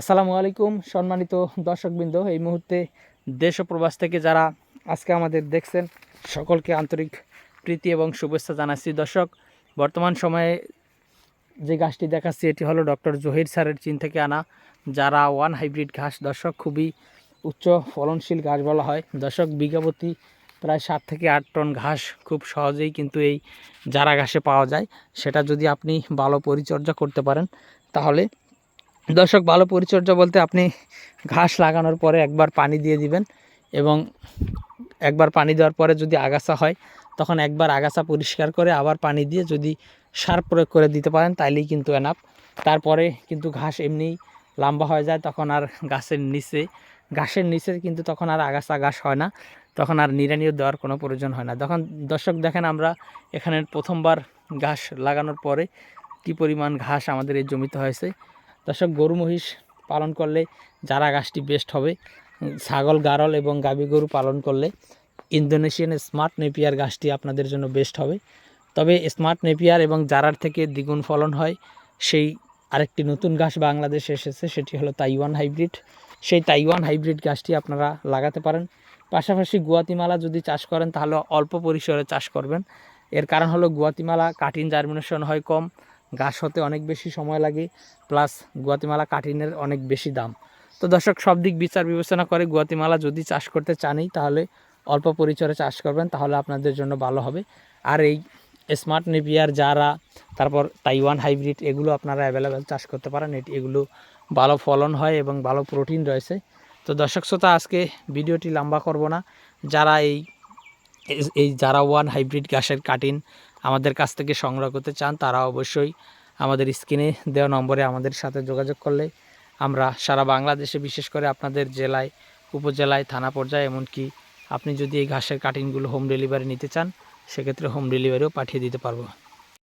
আসসালামু আলাইকুম, সম্মানিত দর্শকবৃন্দ। এই মুহূর্তে দেশ ও প্রবাস থেকে যারা আজকে আমাদের দেখছেন, সকলকে আন্তরিক প্রীতি এবং শুভেচ্ছা জানাচ্ছি। দর্শক, বর্তমান সময়ে যে গাছটি দেখাচ্ছি, এটি হলো ডক্টর জহির স্যারের চীন থেকে আনা, যারা ওয়ান হাইব্রিড ঘাস। দর্শক, খুবই উচ্চ ফলনশীল গাছ বলা হয়। দর্শক বিঘাপতি প্রায় সাত থেকে আট টন ঘাস খুব সহজেই কিন্তু এই জারা ঘাসে পাওয়া যায়। সেটা যদি আপনি ভালো পরিচর্যা করতে পারেন, তাহলে দর্শক, ভালো পরিচর্যা বলতে আপনি ঘাস লাগানোর পরে একবার পানি দিয়ে দিবেন এবং একবার পানি দেওয়ার পরে যদি আগাছা হয়, তখন একবার আগাছা পরিষ্কার করে আবার পানি দিয়ে যদি সার প্রয়োগ করে দিতে পারেন, তাইলেই কিন্তু এনাফ তারপরে কিন্তু ঘাস এমনিই লম্বা হয়ে যায়, তখন আর গাছের নিচে, ঘাসের নিচে কিন্তু তখন আর আগাছা ঘাস হয় না, তখন আর নিড়ানিও দেওয়ার কোনো প্রয়োজন হয় না। তখন দর্শক, দেখেন আমরা এখানে প্রথমবার ঘাস লাগানোর পরে কি পরিমাণ ঘাস আমাদের এই জমিতে হয়েছে দর্শক, গরু মহিষ পালন করলে যারা গাছটি বেস্ট হবে, ছাগল, গারল এবং গাভী গরু পালন করলে ইন্দোনেশিয়ান স্মার্ট নেপিয়ার গাছটি আপনাদের জন্য বেস্ট হবে। তবে স্মার্ট নেপিয়ার এবং জারার থেকে দ্বিগুণ ফলন হয় সেই আরেকটি নতুন গাছ বাংলাদেশে এসেছে, সেটি হলো তাইওয়ান হাইব্রিড। সেই তাইওয়ান হাইব্রিড গাছটি আপনারা লাগাতে পারেন। পাশাপাশি গুয়াতিমালা যদি চাষ করেন, তাহলে অল্প পরিসরে চাষ করবেন। এর কারণ হলো গুয়াতিমালা কাটিন জার্মিনেশন হয় কম। গাছ হতে অনেক বেশি সময় লাগে প্লাস গুয়াতিমালা কাটিনের অনেক বেশি দাম। তো দর্শক, সব দিক বিচার বিবেচনা করে গুয়াতিমালা যদি চাষ করতে চানই, তাহলে অল্প পরিচরে চাষ করবেন, তাহলে আপনাদের জন্য ভালো হবে। আর এই স্মার্ট নেপিয়ার যারা তারপর তাইওয়ান হাইব্রিড এগুলো আপনারা অ্যাভেলেবেল চাষ করতে পারেন। এটি, এগুলো ভালো ফলন হয় এবং ভালো প্রোটিন রয়েছে। তো দর্শক, শ্রোতা, আজকে ভিডিওটি লম্বা করব না। যারা এই, এই- যারা ওয়ান হাইব্রিড ঘাসের কাটিন আমাদের কাছ থেকে সংগ্রহ করতে চান, তারা অবশ্যই আমাদের স্ক্রিনে দেওয়া নম্বরে আমাদের সাথে যোগাযোগ করলে আমরা সারা বাংলাদেশে, বিশেষ করে আপনাদের জেলায়, উপজেলায়, থানা পর্যায়ে, এমনকি আপনি যদি এই ঘাসের কাটিংগুলো হোম ডেলিভারি নিতে চান, সেক্ষেত্রে হোম ডেলিভারিও পাঠিয়ে দিতে পারব।